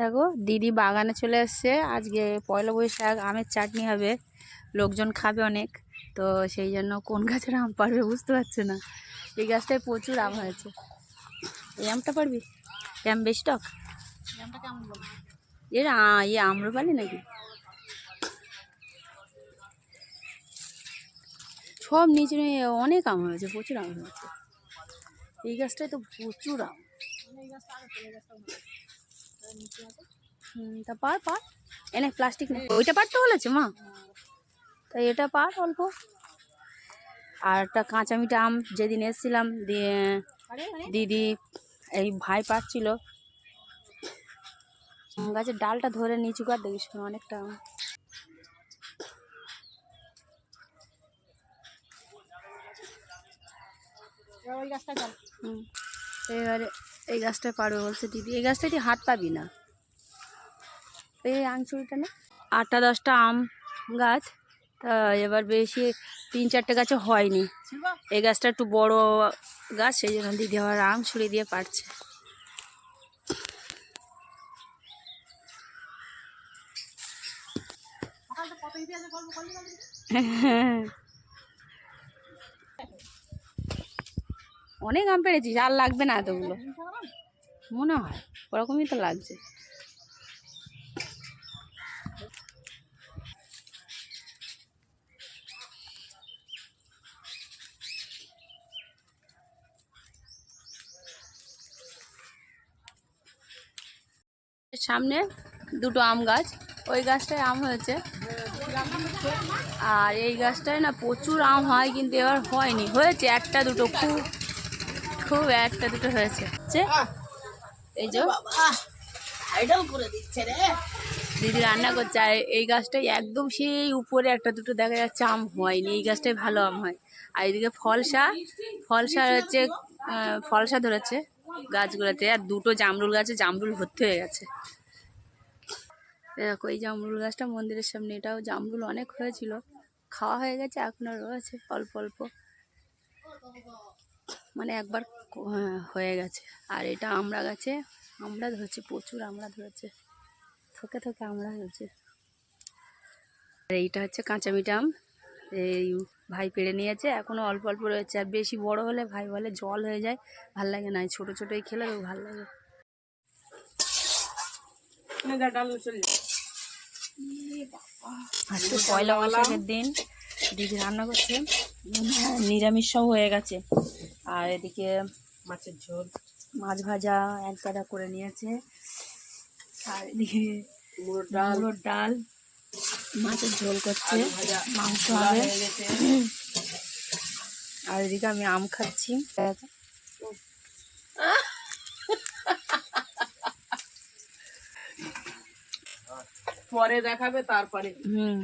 দেখো দিদি বাগানে চলে এসছে। আজকে পয়লা বৈশাখ আমের চাটনি হবে। লোকজন খাবে অনেক। তো সেই জন্য কোন গাছের আম পারবে বুঝতে পারছে না। এই গাছটায় প্রচুর আম হয়েছে। এই আমটা পারবি? আম বেশি টক? এর ইয়ে আম্রপালি নাকি? সব নিচে নিয়ে অনেক আম হয়েছে প্রচুর আম হয়েছে। এই গাছটায় তো প্রচুর আম। তা পার পার। এনে প্লাস্টিক নেই ওইটা পারতে বলেছে মা? তাই এটা পার অল্প। আর একটা কাঁচা মিঠা আম যেদিন এসেছিলাম দিয়ে দিদি এই ভাই পাচ্ছিল গাছের ডালটা ধরে নিচু কর দেখিস অনেকটা হুম এবারে এই গাছটা পারবে বলছে দিদি। এই গাছটা তুই হাত পাবি না। এই আংচুরিটা না? আটটা দশটা আম গাছ। তা এবার বেশি তিন চারটে গাছে হয়নি। এই গাছটা একটু বড় গাছ, সেই জন্য দিদি আবার আম ছুরি দিয়ে পারছে অনেক আম পেরেছিস আর লাগবে না এতগুলো। মনে হয়, ওরকমই তো লাগছে। সামনে দুটো আম গাছ। ওই গাছটায় আম হয়েছে। আর এই গাছটায় না প্রচুর আম হয় কিন্তু এবার হয়নি। হয়েছে একটা দুটো খুব খুব একটা দুটো হয়েছে। এই যে দিদি রান্না করছে আর এই গাছটাই একদম সেই উপরে একটা দুটো দেখা যাচ্ছে আম হয়নি। এই গাছটাই ভালো আম হয়। আর এদিকে ফলসা ফলসা হচ্ছে ফলসা ধরেছে। গাছগুলোতে। আর দুটো জামরুল গাছে জামরুল ভর্তি হয়ে গেছে। দেখো এই জামরুল গাছটা মন্দিরের সামনে এটাও জামরুল অনেক হয়েছিল। খাওয়া হয়ে গেছে এখন এখনও রয়েছে অল্প অল্প। মানে একবার হ্যাঁ, হয়ে গেছে। আর এটা আমরা গাছে আমরা ধরছে প্রচুর আমরা ধরেছে। থকে থকে আমরা হয়েছে আর এইটা হচ্ছে কাঁচা মিঠা আম। এই ভাই পেড়ে নিয়েছে। এখনও অল্প অল্প রয়েছে। আর বেশি বড় হলে ভাই বলে জল হয়ে যায়। ভালো লাগে না। ছোটো ছোটোই খেলে ভালো লাগে। আজকে পয়লা বৈশাখের দিন। দিদি রান্না করছে। নিরামিষ সব হয়ে গেছে। আর এদিকে মাছের ঝোল। মাছ ভাজা এক গাদা করে নিয়েছে। আর এদিকে মুড়োর ডাল। ডাল। মাছের ঝোল করছে মাংস হবে। আর এদিকে আমি আম খাচ্ছি। পরে দেখাবে তারপরে। হুম।